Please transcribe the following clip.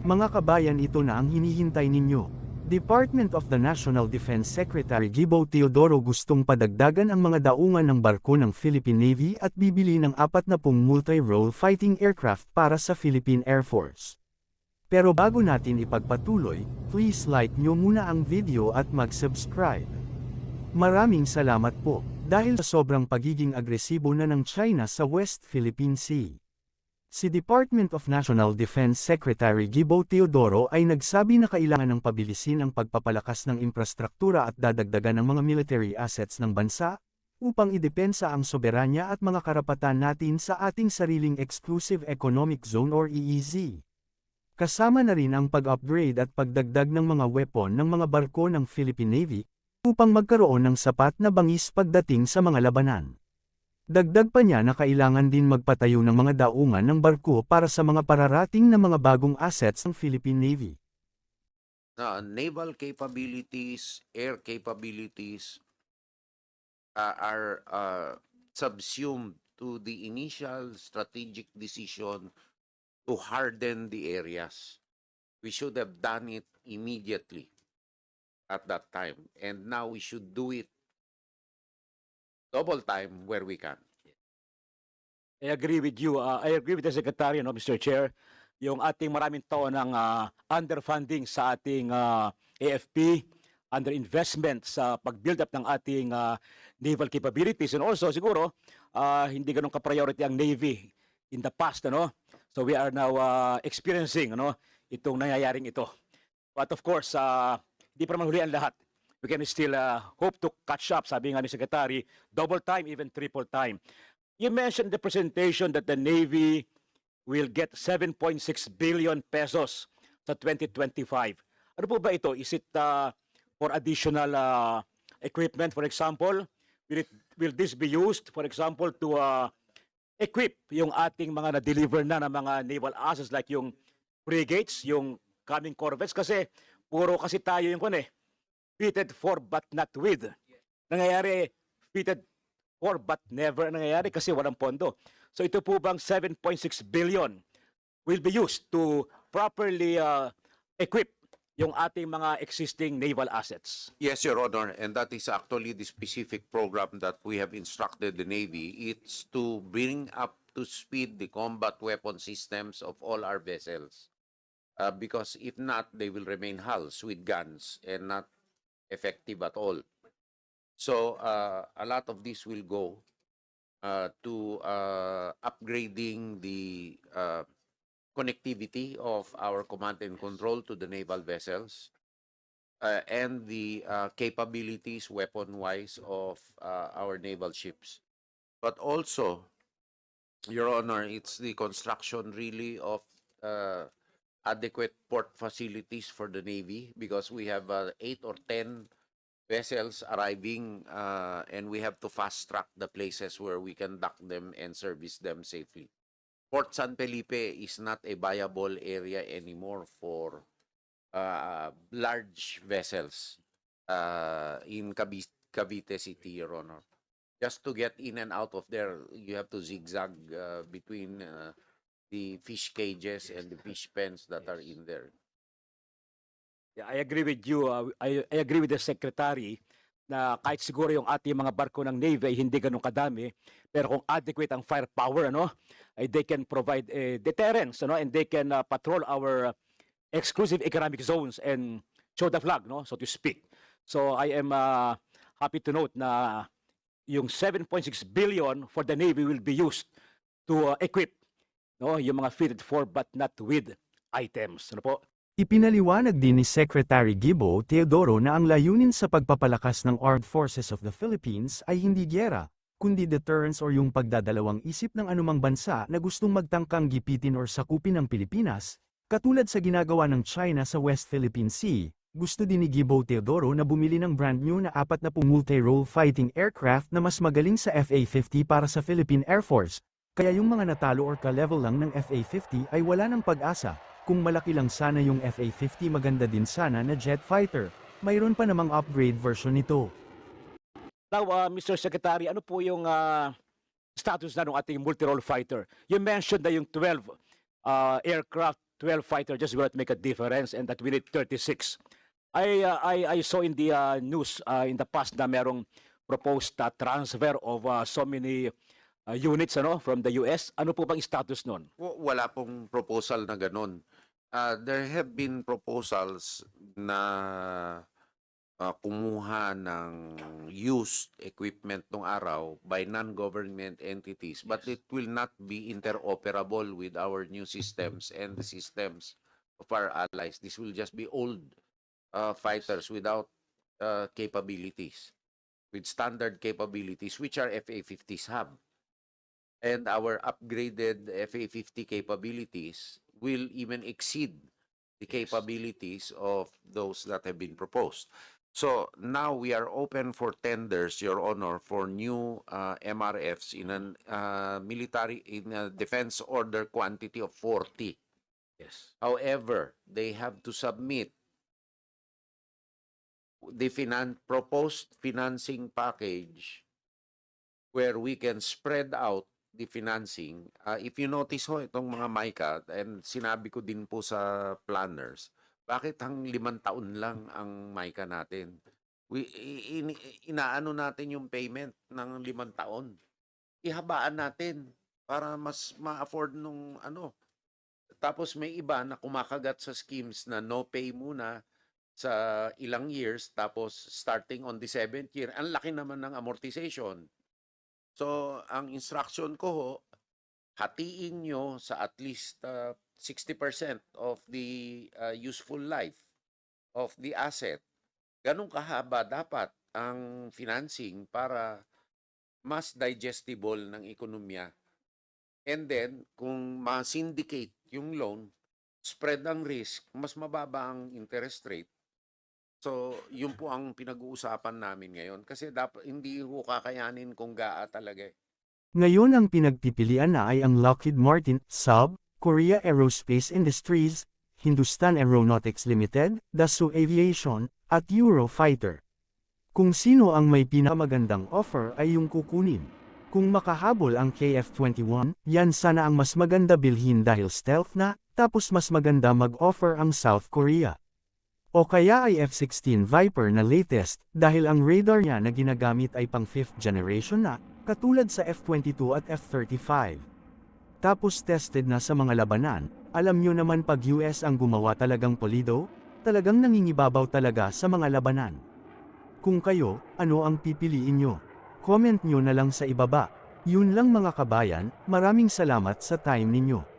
Mga kabayan ito na ang hinihintay ninyo. Department of the National Defense Secretary Gibo Teodoro gustong padagdagan ang mga daungan ng barko ng Philippine Navy at bibili ng apat na pong multi-role fighting aircraft para sa Philippine Air Force. Pero bago natin ipagpatuloy, please like nyo muna ang video at mag-subscribe. Maraming salamat po, dahil sa sobrang pagiging agresibo na ng China sa West Philippine Sea. Si Department of National Defense Secretary Gibo Teodoro ay nagsabi na kailangan ng pabilisin ang pagpapalakas ng infrastruktura at dadagdagan ng mga military assets ng bansa, upang idepensa ang soberanya at mga karapatan natin sa ating sariling Exclusive Economic Zone or EEZ. Kasama na rin ang pag-upgrade at pagdagdag ng mga weapon ng mga barko ng Philippine Navy, upang magkaroon ng sapat na bangis pagdating sa mga labanan. Dagdag pa niya na kailangan din magpatayo ng mga daungan ng barko para sa mga pararating na mga bagong assets ng Philippine Navy. uh, naval capabilities, air capabilities uh, are uh, subsumed to the initial strategic decision to harden the areas. We should have done it immediately at that time. And now we should do it double time where we can. I agree with you. Uh, I agree with the Secretary, no, Mr. Chair. Yung ating maraming taon ng uh, underfunding sa ating uh, AFP, underinvestment sa pag-build up ng ating uh, naval capabilities. And also, siguro, uh, hindi ganun ka-priority ang Navy in the past. Ano? So we are now uh, experiencing ano, itong nangyayaring ito. But of course, uh, hindi pa naman huli ang lahat. We can still uh, hope to catch up, sabi nga ni Secretary, double time, even triple time. You mentioned the presentation that the Navy will get 7.6 billion pesos sa 2025. Ano po ba ito? Is it uh, for additional uh, equipment, for example? Will, it, will this be used, for example, to uh, equip yung ating mga na-deliver na ng mga naval assets like yung frigates, yung coming corvettes? Kasi puro kasi tayo yung kun eh, fitted for but not with. Nangyayari, fitted for but never nangyayari kasi walang pondo. So ito po bang 7.6 billion will be used to properly uh, equip yung ating mga existing naval assets? Yes, Your Honor, and that is actually the specific program that we have instructed the Navy. It's to bring up to speed the combat weapon systems of all our vessels. Uh, because if not, they will remain hulls with guns and not effective at all. So uh, a lot of this will go uh, to uh, upgrading the uh, connectivity of our command and control to the naval vessels uh, and the uh, capabilities weapon-wise of uh, our naval ships. But also, Your Honor, it's the construction really of uh, adequate port facilities for the Navy because we have uh, eight or ten vessels arriving uh, and we have to fast track the places where we can dock them and service them safely. Port San Felipe is not a viable area anymore for uh, large vessels uh, in Cavite City, Your Honor. Just to get in and out of there, you have to zigzag uh, between uh, the fish cages and the fish pens that are in there. Yeah, I agree with you. uh, I, I agree with the Secretary na kahit siguro yung ating mga barko ng Navy ay hindi ganun kadami, pero kung adequate ang firepower, ano, ay they can provide a deterrence, ano, and they can uh, patrol our uh, exclusive economic zones and show the flag, no, so to speak. So I am uh, happy to note na yung 7.6 billion for the Navy will be used to uh, equip no, yung mga fitted for but not with items. Ano po? Ipinaliwanag din ni Secretary Gibo Teodoro na ang layunin sa pagpapalakas ng Armed Forces of the Philippines ay hindi gyera, kundi deterrence or yung pagdadalawang isip ng anumang bansa na gustong magtangkang gipitin or sakupin ang Pilipinas, katulad sa ginagawa ng China sa West Philippine Sea. Gusto din ni Gibo Teodoro na bumili ng brand new na apat na multi-role fighting aircraft na mas magaling sa FA-50 para sa Philippine Air Force, kaya yung mga natalo or ka-level lang ng FA-50 ay wala ng pag-asa. Kung malaki lang sana yung FA-50 maganda din sana na jet fighter, mayroon pa namang upgrade version nito. Now, uh, Mr. Secretary, ano po yung uh, status na ng ating multi-role fighter? You mentioned na yung 12 uh, aircraft 12 fighter just will make a difference and that we need 36. I uh, I I saw in the uh, news uh, in the past na merong proposed uh, transfer of uh, so many uh, units ano from the US. Ano po bang status nun? W- Wala pong proposal na ganun. Uh, there have been proposals na uh, kumuha ng used equipment nung araw by non-government entities but Yes. it will not be interoperable with our new systems and the systems of our allies. This will just be old uh, fighters without uh, capabilities, with standard capabilities which our FA-50s have. And our upgraded FA-50 capabilities will even exceed the capabilities of those that have been proposed. So now we are open for tenders, Your Honor, for new uh, MRFs in a uh, military, in a defense order quantity of 40. Yes. However, they have to submit the finan proposed financing package where we can spread out the financing. Uh, if you notice ho, itong mga MICA, and sinabi ko din po sa planners, bakit hang limang taon lang ang MICA natin? We, in- inaano natin yung payment ng limang taon. Ihabaan natin para mas ma-afford nung ano, tapos may iba na kumakagat sa schemes na no pay muna sa ilang years tapos starting on the seventh year, ang laki naman ng amortization. So, ang instruction ko ho, hatiin nyo sa at least uh, 60% of the uh, useful life of the asset. Ganun kahaba dapat ang financing para mas digestible ng ekonomiya And then, kung ma-syndicate yung loan, spread ang risk, mas mababa ang interest rate. So, yun po ang pinag-uusapan namin ngayon. Kasi dapat, hindi ko kakayanin kung gaa talaga eh. Ngayon ang pinagpipilian na ay ang Lockheed Martin, Saab, Korea Aerospace Industries, Hindustan Aeronautics Limited, Dassault Aviation, at Eurofighter. Kung sino ang may pinakamagandang offer ay yung kukunin. Kung makahabol ang KF-21, yan sana ang mas maganda bilhin dahil stealth na, tapos mas maganda mag-offer ang South Korea. O kaya ay F-16 Viper na latest, dahil ang radar niya na ginagamit ay pang 5th generation na, katulad sa F-22 at F-35. Tapos tested na sa mga labanan, alam nyo naman pag US ang gumawa talagang polido, talagang nangingibabaw talaga sa mga labanan. Kung kayo, ano ang pipiliin nyo? Comment nyo na lang sa ibaba. Yun lang mga kabayan, maraming salamat sa time ninyo.